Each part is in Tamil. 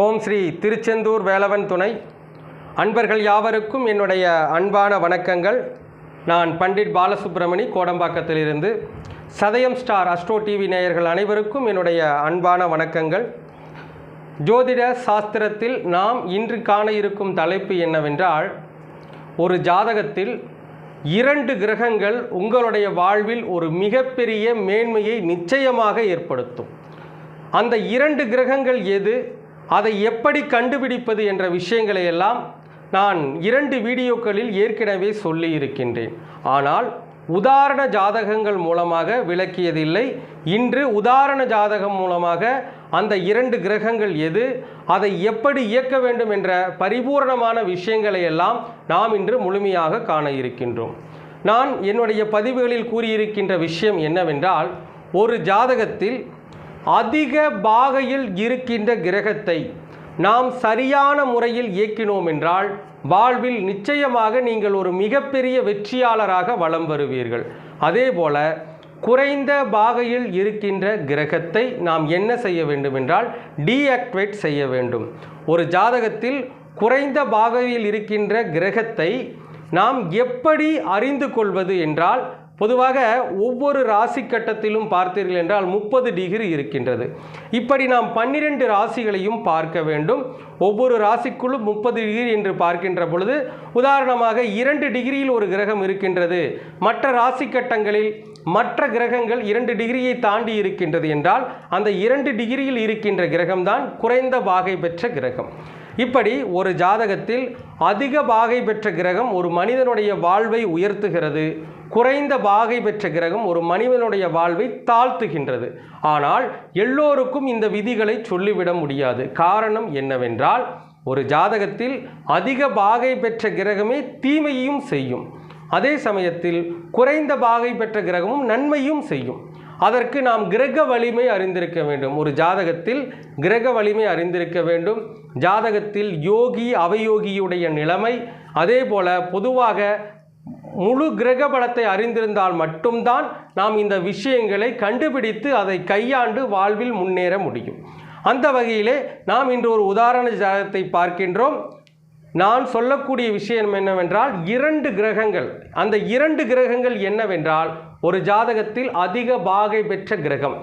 ஓம் ஸ்ரீ திருச்செந்தூர் வேலவன் துணை. அன்பர்கள் யாவருக்கும் என்னுடைய அன்பான வணக்கங்கள். நான் பண்டிட் பாலசுப்ரமணி கோடம்பாக்கத்திலிருந்து. சதயம் ஸ்டார் அஸ்ட்ரோ டிவி நேயர்கள் அனைவருக்கும் என்னுடைய அன்பான வணக்கங்கள். ஜோதிட சாஸ்திரத்தில் நாம் இன்று காண இருக்கும் தலைப்பு என்னவென்றால் ஒரு ஜாதகத்தில் இரண்டு கிரகங்கள் உங்களுடைய வாழ்வில் ஒரு மிகப்பெரிய மேன்மையை நிச்சயமாக ஏற்படுத்தும். அந்த இரண்டு கிரகங்கள் எது? அதை எப்படி கண்டுபிடிப்பது என்ற விஷயங்களை எல்லாம் நான் இரண்டு வீடியோக்களில் ஏற்கனவே சொல்லி இருக்கின்றேன் ஆனால் உதாரண ஜாதகங்கள் மூலமாக விளக்கியதில்லை. இன்று உதாரண ஜாதகம் மூலமாக அந்த இரண்டு கிரகங்கள் எது அதை எப்படி இயக்க வேண்டும் என்ற பரிபூரணமான விஷயங்களை எல்லாம் நாம் இன்று முழுமையாக காண இருக்கின்றோம். நான் என்னுடைய பதிவுகளில் கூறியிருக்கின்ற விஷயம் என்னவென்றால் ஒரு ஜாதகத்தில் அதிக பாகையில் இருக்கின்ற கிரகத்தை நாம் சரியான முறையில் இயக்கினோம் என்றால் வாழ்வில் நிச்சயமாக நீங்கள் ஒரு மிகப்பெரிய வெற்றியாளராக வலம் வருவீர்கள். அதேபோல குறைந்த பாகையில் இருக்கின்ற கிரகத்தை நாம் என்ன செய்ய வேண்டும் என்றால் டீஆக்டிவேட் செய்ய வேண்டும். ஒரு ஜாதகத்தில் குறைந்த பாகையில் இருக்கின்ற கிரகத்தை நாம் எப்படி அறிந்து கொள்வது என்றால் பொதுவாக ஒவ்வொரு ராசி கட்டத்திலும் பார்த்தீர்கள் என்றால் முப்பது டிகிரி இருக்கின்றது. இப்படி நாம் பன்னிரெண்டு ராசிகளையும் பார்க்க வேண்டும். ஒவ்வொரு ராசிக்குள்ளும் முப்பது டிகிரி என்று பார்க்கின்ற பொழுது உதாரணமாக இரண்டு டிகிரியில் ஒரு கிரகம் இருக்கின்றது. மற்ற ராசி கட்டங்களில் மற்ற கிரகங்கள் இரண்டு டிகிரியை தாண்டி இருக்கின்றது என்றால் அந்த இரண்டு டிகிரியில் இருக்கின்ற கிரகம்தான் குறைந்த பாகை பெற்ற கிரகம். இப்படி ஒரு ஜாதகத்தில் அதிக பாகை பெற்ற கிரகம் ஒரு மனிதனுடைய வாழ்வை உயர்த்துகிறது. குறைந்த பாகை பெற்ற கிரகம் ஒரு மனிதனுடைய வாழ்வை தாழ்த்துகின்றது. ஆனால் எல்லோருக்கும் இந்த விதிகளை சொல்லிவிட முடியாது. காரணம் என்னவென்றால் ஒரு ஜாதகத்தில் அதிக பாகை பெற்ற கிரகமே தீமையையும் செய்யும். அதே சமயத்தில் குறைந்த பாகை பெற்ற கிரகமும் நன்மையும் செய்யும். அதற்கு நாம் கிரக வலிமை அறிந்திருக்க வேண்டும். ஒரு ஜாதகத்தில் கிரக வலிமை அறிந்திருக்க வேண்டும். ஜாதகத்தில் யோகி அவயோகியுடைய நிலைமை அதே போல பொதுவாக முழு கிரக பலத்தை அறிந்திருந்தால் மட்டும்தான் நாம் இந்த விஷயங்களை கண்டுபிடித்து அதை கையாண்டு வாழ்வில் முன்னேற முடியும். அந்த வகையிலே நாம் இன்று ஒரு உதாரண ஜாதகத்தை பார்க்கின்றோம். நான் சொல்லக்கூடிய விஷயம் என்னவென்றால் இரண்டு கிரகங்கள். அந்த இரண்டு கிரகங்கள் என்னவென்றால் ஒரு ஜாதகத்தில் அதிக பாகை பெற்ற கிரகம்.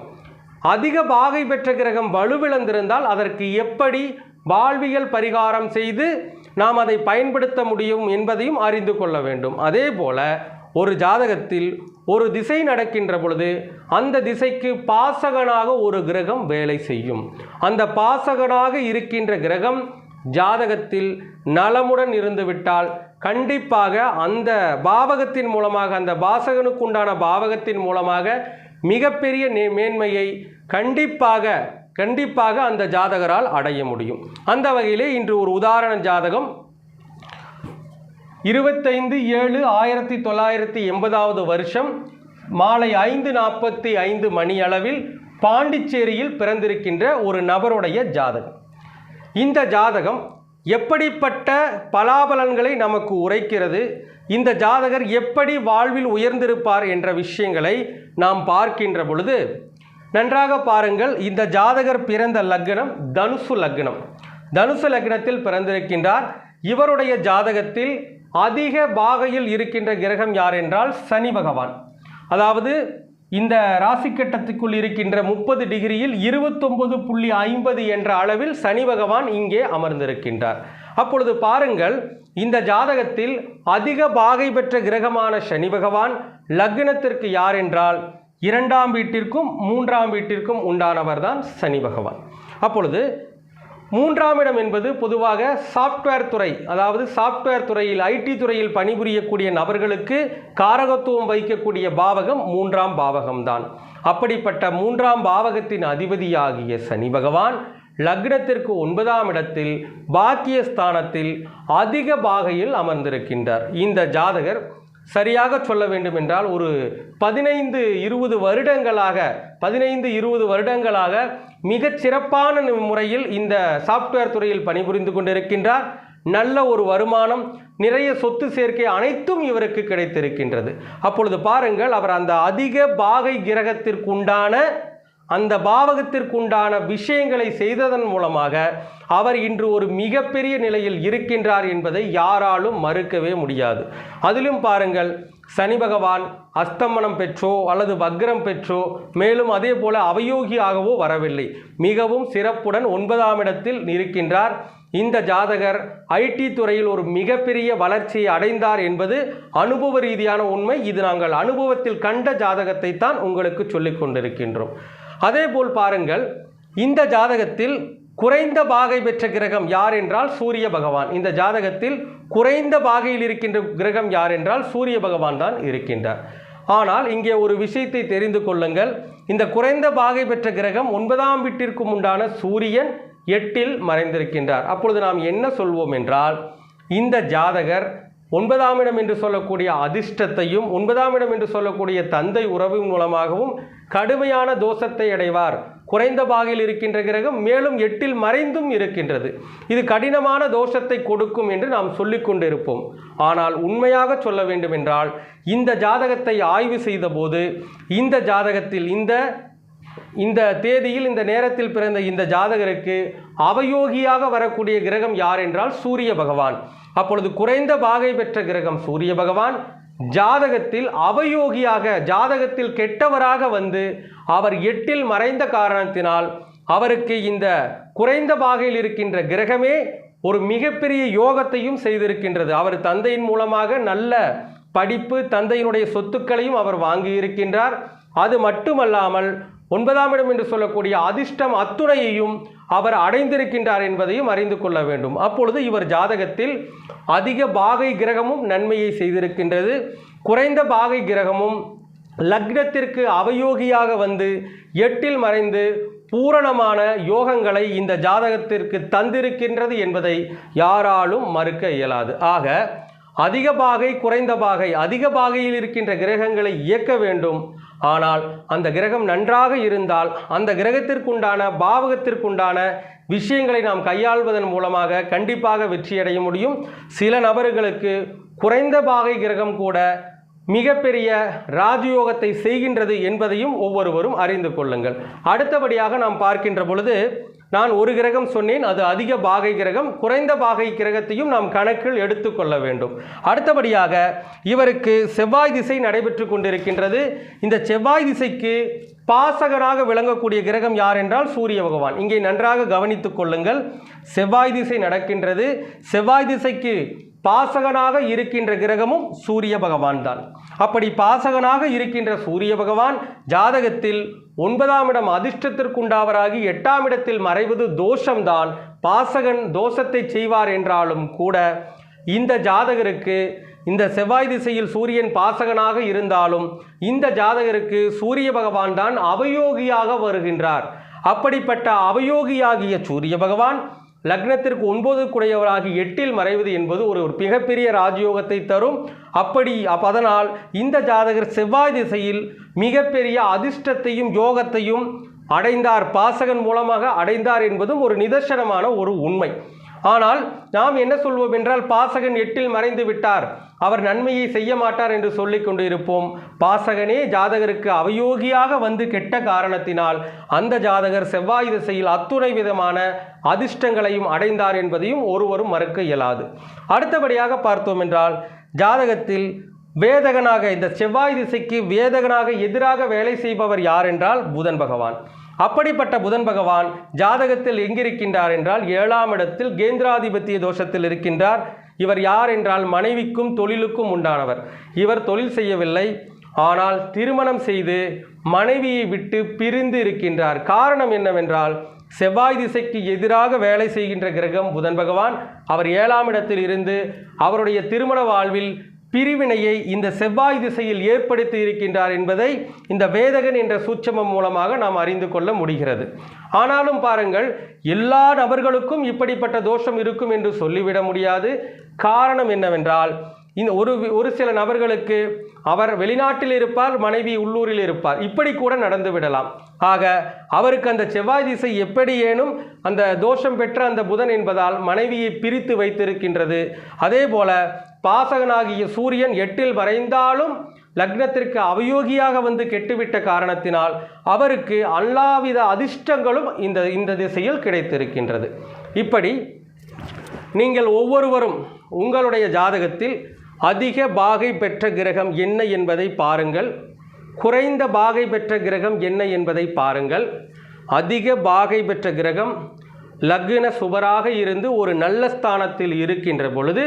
அதிக பாகை பெற்ற கிரகம் வலுவிழந்திருந்தால் அதற்கு எப்படி வாழ்வியல் பரிகாரம் செய்து நாம் அதை பயன்படுத்த முடியும் என்பதையும் அறிந்து கொள்ள வேண்டும். அதே போல ஒரு ஜாதகத்தில் ஒரு திசை நடக்கின்ற பொழுது அந்த திசைக்கு பாசகனாக ஒரு கிரகம் வேலை செய்யும். அந்த பாசகனாக இருக்கின்ற கிரகம் ஜாதகத்தில் நலமுடன் இருந்துவிட்டால் கண்டிப்பாக அந்த பாவகத்தின் மூலமாக அந்த பாசகனுக்கு உண்டான பாவகத்தின் மூலமாக மிகப்பெரிய நே மேன்மையை கண்டிப்பாக கண்டிப்பாக அந்த ஜாதகரால் அடைய முடியும். அந்த வகையிலே இன்று ஒரு உதாரண ஜாதகம். இருபத்தைந்து ஏழு ஆயிரத்தி தொள்ளாயிரத்தி எண்பதாவது வருஷம் மாலை ஐந்து நாற்பத்தி ஐந்து மணி அளவில் பாண்டிச்சேரியில் பிறந்திருக்கின்ற ஒரு நபருடைய ஜாதகம். இந்த ஜாதகம் எப்படிப்பட்ட பலாபலன்களை நமக்கு உரைக்கிறது? இந்த ஜாதகர் எப்படி வாழ்வில் உயர்ந்திருப்பார் என்ற விஷயங்களை நாம் பார்க்கின்ற பொழுது நன்றாக பாருங்கள் இந்த ஜாதகர் பிறந்த லக்னம் தனுசு லக்னம். தனுசு லக்னத்தில் பிறந்திருக்கின்றார். இவருடைய ஜாதகத்தில் அதிக பாகையில் இருக்கின்ற கிரகம் யார் என்றால் சனி பகவான். அதாவது இந்த ராசிக்கட்டத்துக்குள் இருக்கின்ற முப்பது டிகிரியில் இருபத்தொன்பது புள்ளி ஐம்பது என்ற அளவில் சனி பகவான் இங்கே அமர்ந்திருக்கின்றார். அப்பொழுது பாருங்கள் இந்த ஜாதகத்தில் அதிக பாகை பெற்ற கிரகமான சனி பகவான் லக்னத்திற்கு யார் என்றால் இரண்டாம் வீட்டிற்கும் மூன்றாம் வீட்டிற்கும் உண்டானவர் தான் சனி பகவான். அப்பொழுது மூன்றாம் இடம் என்பது பொதுவாக சாஃப்ட்வேர் துறை அதாவது சாஃப்ட்வேர் துறையில் ஐடி துறையில் பணிபுரியக்கூடிய நபர்களுக்கு காரகத்துவம் வைக்கக்கூடிய பாவகம் மூன்றாம் பாவகம்தான். அப்படிப்பட்ட மூன்றாம் பாவகத்தின் அதிபதியாகிய சனி பகவான் லக்னத்திற்கு ஒன்பதாம் இடத்தில் பாக்கியஸ்தானத்தில் அதிக பாகையில் அமர்ந்திருக்கின்றார். இந்த ஜாதகர் சரியாக சொல்ல வேண்டும் என்றால் ஒரு பதினைந்து இருபது வருடங்களாக பதினைந்து இருபது வருடங்களாக மிகச் சிறப்பான முறையில் இந்த சாஃப்ட்வேர் துறையில் பணிபுரிந்து கொண்டிருக்கின்றார். நல்ல ஒரு வருமானம் நிறைய சொத்து சேர்க்கை அனைத்தும் இவருக்கு கிடைத்திருக்கின்றது. அப்பொழுது பாருங்கள் அவர் அந்த அதிக பாகை கிரகத்திற்குண்டான அந்த பாவகத்திற்குண்டான விஷயங்களை செய்ததன் மூலமாக அவர் இன்று ஒரு மிகப்பெரிய நிலையில் இருக்கின்றார் என்பதை யாராலும் மறுக்கவே முடியாது. அதிலும் பாருங்கள் சனி பகவான் அஸ்தமனம் பெற்றோ அல்லது வக்ரம் பெற்றோ மேலும் அதே போல அவயோகியாகவோ வரவில்லை. மிகவும் சிறப்புடன் ஒன்பதாம் இடத்தில் இருக்கின்றார் இந்த ஜாதகர் ஐடி துறையில் ஒரு மிகப்பெரிய வளர்ச்சியை அடைந்தார் என்பது அனுபவ ரீதியான உண்மை. இது நாங்கள் அனுபவத்தில் கண்ட ஜாதகத்தை தான் உங்களுக்கு சொல்லிக் கொண்டிருக்கின்றோம். அதே போல் பாருங்கள் இந்த ஜாதகத்தில் குறைந்த பாகை பெற்ற கிரகம் யார் என்றால் சூரிய பகவான். இந்த ஜாதகத்தில் குறைந்த பாகையில் இருக்கின்ற கிரகம் யார் என்றால் சூரிய பகவான் தான் இருக்கின்றார். ஆனால் இங்கே ஒரு விஷயத்தை தெரிந்து கொள்ளுங்கள். இந்த குறைந்த பாகை பெற்ற கிரகம் ஒன்பதாம் வீட்டிற்கும் உண்டான சூரியன் எட்டில் மறைந்திருக்கின்றார். அப்பொழுது நாம் என்ன சொல்வோம் என்றால் இந்த ஜாதகர் ஒன்பதாம் இடம் என்று சொல்லக்கூடிய அதிர்ஷ்டத்தையும் ஒன்பதாம் இடம் என்று சொல்லக்கூடிய தந்தை உறவு மூலமாகவும் கடுமையான தோஷத்தை அடைவார். குறைந்த பாகையில் இருக்கின்ற கிரகம் மேலும் எட்டில் மறைந்தும் இருக்கின்றது. இது கடினமான தோஷத்தை கொடுக்கும் என்று நாம் சொல்லிக் கொண்டிருப்போம். ஆனால் உண்மையாக சொல்ல வேண்டுமென்றால் இந்த ஜாதகத்தை ஆய்வு செய்தபோது இந்த ஜாதகத்தில் இந்த இந்த தேதியில் இந்த நேரத்தில் பிறந்த இந்த ஜாதகருக்கு அவயோகியாக வரக்கூடிய கிரகம் யார் என்றால் சூரிய பகவான். அப்பொழுது குறைந்த பாகை பெற்ற கிரகம் சூரிய பகவான். ஜாதகத்தில் அவயோகியாக ஜாதகத்தில் கெட்டவராக வந்து அவர் எட்டில் மறைந்த காரணத்தினால் அவருக்கு இந்த குறைந்த பாகையில் இருக்கின்ற கிரகமே ஒரு மிகப்பெரிய யோகத்தையும் செய்திருக்கின்றது. அவர் தந்தையின் மூலமாக நல்ல படிப்பு தந்தையினுடைய சொத்துக்களையும் அவர் வாங்கி இருக்கின்றார் அது மட்டுமல்லாமல் ஒன்பதாம் இடம் என்று சொல்லக்கூடிய அதிர்ஷ்டம் அத்துணையையும் அவர் அடைந்திருக்கின்றார் என்பதையும் அறிந்து கொள்ள வேண்டும். அப்பொழுது இவர் ஜாதகத்தில் அதிக பாகை கிரகமும் நன்மையை செய்திருக்கின்றது. குறைந்த பாகை கிரகமும் லக்னத்திற்கு அவயோகியாக வந்து எட்டில் மறைந்து பூரணமான யோகங்களை இந்த ஜாதகத்திற்கு தந்திருக்கின்றது என்பதை யாராலும் மறுக்க இயலாது. ஆக அதிக பாகை குறைந்த பாகை அதிக பாகையில் இருக்கின்ற கிரகங்களை இயக்க வேண்டும். ஆனால் அந்த கிரகம் நன்றாக இருந்தால் அந்த கிரகத்திற்குண்டான பாவகத்திற்குண்டான விஷயங்களை நாம் கையாள்வதன் மூலமாக கண்டிப்பாக வெற்றியடைய முடியும். சில நபர்களுக்கு குறைந்த பாகை கிரகம் கூட மிகப்பெரிய ராஜயோகத்தை செய்கின்றது என்பதையும் ஒவ்வொருவரும் அறிந்து கொள்ளுங்கள். அடுத்தபடியாக நாம் பார்க்கின்ற பொழுது நான் ஒரு கிரகம் சொன்னேன் அது அதிக பாகை கிரகம் குறைந்த பாகை கிரகத்தையும் நாம் கணக்கில் எடுத்துக்கொள்ள வேண்டும். அடுத்தபடியாக இவருக்கு செவ்வாய் திசை நடைபெற்று கொண்டிருக்கின்றது. இந்த செவ்வாய் திசைக்கு பாசகராக விளங்கக்கூடிய கிரகம் யார் என்றால் சூரிய பகவான். இங்கே நன்றாக கவனித்துக் கொள்ளுங்கள். செவ்வாய் திசை நடக்கின்றது. செவ்வாய் திசைக்கு பாசகனாக இருக்கின்ற கிரகமும் சூரிய பகவான் தான். அப்படி பாசகனாக இருக்கின்ற சூரிய பகவான் ஜாதகத்தில் ஒன்பதாம் இடம் அதிர்ஷ்டத்திற்குண்டாவராகி எட்டாம் இடத்தில் மறைவது தோஷம்தான். பாசகன் தோஷத்தை செய்வார் என்றாலும் கூட இந்த ஜாதகருக்கு இந்த செவ்வாய் திசையில் சூரியன் பாசகனாக இருந்தாலும் இந்த ஜாதகருக்கு சூரிய பகவான் தான் அவயோகியாக வருகின்றார். அப்படிப்பட்ட அவயோகியாகிய சூரிய பகவான் லக்னத்திற்கு ஒன்பது குடையவராகி எட்டில் மறைவது என்பது ஒரு ஒரு மிகப்பெரிய ராஜயோகத்தை தரும். அப்படி அதனால் இந்த ஜாதகர் செவ்வாய் திசையில் மிகப்பெரிய அதிர்ஷ்டத்தையும் யோகத்தையும் அடைந்தார். பாசகன் மூலமாக அடைந்தார் என்பதும் ஒரு நிதர்சனமான ஒரு உண்மை. ஆனால் நாம் என்ன சொல்வோம் என்றால் பாசகன் எட்டில் மறைந்து விட்டார். அவர் நன்மையை செய்ய மாட்டார் என்று சொல்லிக் கொண்டு இருப்போம் பாசகனே ஜாதகருக்கு அவயோகியாக வந்து கெட்ட காரணத்தினால் அந்த ஜாதகர் செவ்வாய் திசையில் அத்துணை விதமான அதிர்ஷ்டங்களையும் அடைந்தார் என்பதையும் ஒருவரும் மறுக்க இயலாது. அடுத்தபடியாக பார்த்தோம் என்றால் ஜாதகத்தில் வேதகனாக இந்த செவ்வாய் திசைக்கு வேதகனாக எதிராக வேலை செய்பவர் யார் என்றால் புதன் பகவான். அப்படிப்பட்ட புதன் பகவான் ஜாதகத்தில் எங்கிருக்கின்றார் என்றால் ஏழாம் இடத்தில் கேந்திராதிபத்திய தோஷத்தில் இருக்கின்றார். இவர் யார் என்றால் மனைவிக்கும் தொழிலுக்கும் உண்டானவர். இவர் தொழில் செய்யவில்லை. ஆனால் திருமணம் செய்து மனைவியை விட்டு பிரிந்து இருக்கின்றார். காரணம் என்னவென்றால் செவ்வாய் திசைக்கு எதிராக வேலை செய்கின்ற கிரகம் புதன் பகவான். அவர் ஏழாம் இடத்தில் இருந்து அவருடைய திருமண வாழ்வில் பிரிவினையை இந்த செவ்வாய் திசையில் ஏற்படுத்தி இருக்கின்றார் என்பதை இந்த வேதகன் என்ற சூட்சமம் மூலமாக நாம் அறிந்து கொள்ள முடிகிறது. ஆனாலும் பாருங்கள் எல்லா நபர்களுக்கும் இப்படிப்பட்ட தோஷம் இருக்கும் என்று சொல்லிவிட முடியாது. காரணம் என்னவென்றால் இந்த ஒரு ஒரு சில நபர்களுக்கு அவர் வெளிநாட்டில் இருப்பார் மனைவி உள்ளூரில் இருப்பார். இப்படி கூட நடந்து விடலாம். ஆக அவருக்கு அந்த செவ்வாய் திசை எப்படியேனும் அந்த தோஷம் பெற்ற அந்த புதன் என்பதால் மனைவியை பிரித்து வைத்திருக்கின்றது. அதே போல பாசகனாகிய சூரியன் எட்டில் வரைந்தாலும் லக்னத்திற்கு அவயோகியாக வந்து கெட்டுவிட்ட காரணத்தினால் அவருக்கு எல்லாவித அதிர்ஷ்டங்களும் இந்த இந்த திசையில் கிடைத்திருக்கின்றது. இப்படி நீங்கள் ஒவ்வொருவரும் உங்களுடைய ஜாதகத்தில் அதிக பாகை பெற்ற கிரகம் என்ன என்பதை பாருங்கள். குறைந்த பாகை பெற்ற கிரகம் என்ன என்பதை பாருங்கள். அதிக பாகை பெற்ற கிரகம் லக்ன சுபராக இருந்து ஒரு நல்ல ஸ்தானத்தில் இருக்கின்ற பொழுது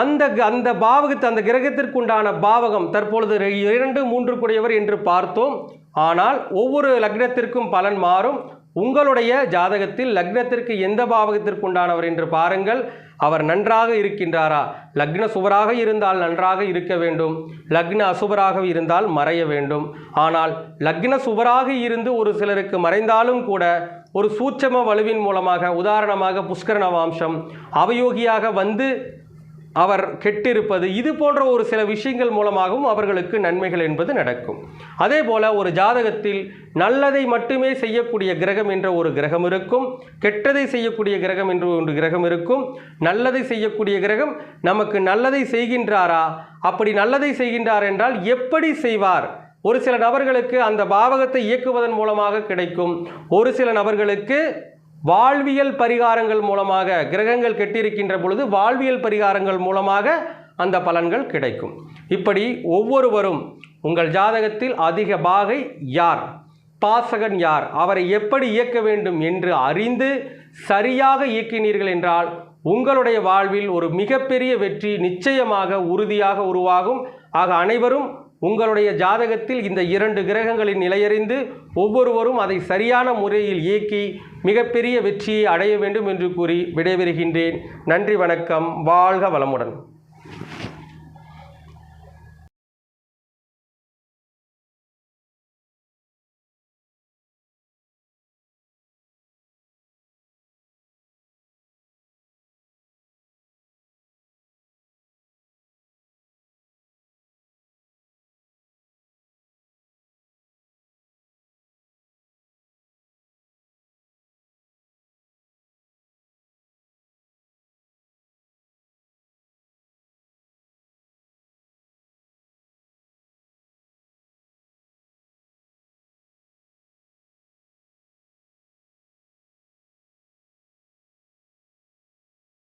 அந்த அந்த பாவகத்தை அந்த கிரகத்திற்குண்டான பாவகம் தற்பொழுது இரண்டு மூன்று குடையவர் என்று பார்த்தோம். ஆனால் ஒவ்வொரு லக்னத்திற்கும் பலன் மாறும். உங்களுடைய ஜாதகத்தில் லக்னத்திற்கு எந்த பாவகத்திற்குண்டானவர் என்று பாருங்கள். அவர் நன்றாக இருக்கின்றாரா? லக்ன சுவராக இருந்தால் நன்றாக இருக்க வேண்டும். லக்ன அசுபராக இருந்தால் மறைய வேண்டும். ஆனால் லக்ன சுவராக இருந்து ஒரு சிலருக்கு மறைந்தாலும் கூட ஒரு சூட்சம வலுவின் மூலமாக உதாரணமாக புஷ்கரண வம்சம் அவயோகியாக வந்து அவர் கெட்டிருப்பது இது போன்ற ஒரு சில விஷயங்கள் மூலமாகவும் அவர்களுக்கு நன்மைகள் என்பது நடக்கும். அதே போல் ஒரு ஜாதகத்தில் நல்லதை மட்டுமே செய்யக்கூடிய கிரகம் என்ற ஒரு கிரகம் இருக்கும். கெட்டதை செய்யக்கூடிய கிரகம் என்று ஒரு கிரகம் இருக்கும். நல்லதை செய்யக்கூடிய கிரகம் நமக்கு நல்லதை செய்கின்றாரா? அப்படி நல்லதை செய்கின்றார் என்றால் எப்படி செய்வார்? ஒரு சில நபர்களுக்கு அந்த பாவகத்தை இயக்குவதன் மூலமாக கிடைக்கும். ஒரு சில நபர்களுக்கு வாழ்வியல் பரிகாரங்கள் மூலமாக கிரகங்கள் கெட்டிருக்கின்ற பொழுது வாழ்வியல் பரிகாரங்கள் மூலமாக அந்த பலன்கள் கிடைக்கும். இப்படி ஒவ்வொருவரும் உங்கள் ஜாதகத்தில் அதிக பாகை யார்? பாசகன் யார்? அவரை எப்படி இயக்க வேண்டும் என்று அறிந்து சரியாக இயக்கினீர்கள் என்றால் உங்களுடைய வாழ்வில் ஒரு மிகப்பெரிய வெற்றி நிச்சயமாக உறுதியாக உருவாகும். ஆக அனைவரும் உங்களுடைய ஜாதகத்தில் இந்த இரண்டு கிரகங்களின் நிலையறிந்து ஒவ்வொருவரும் அதை சரியான முறையில் இயக்கி மிகப்பெரிய வெற்றியை அடைய வேண்டும் என்று கூறி விடைபெறுகின்றேன். நன்றி வணக்கம். வாழ்க வளமுடன்.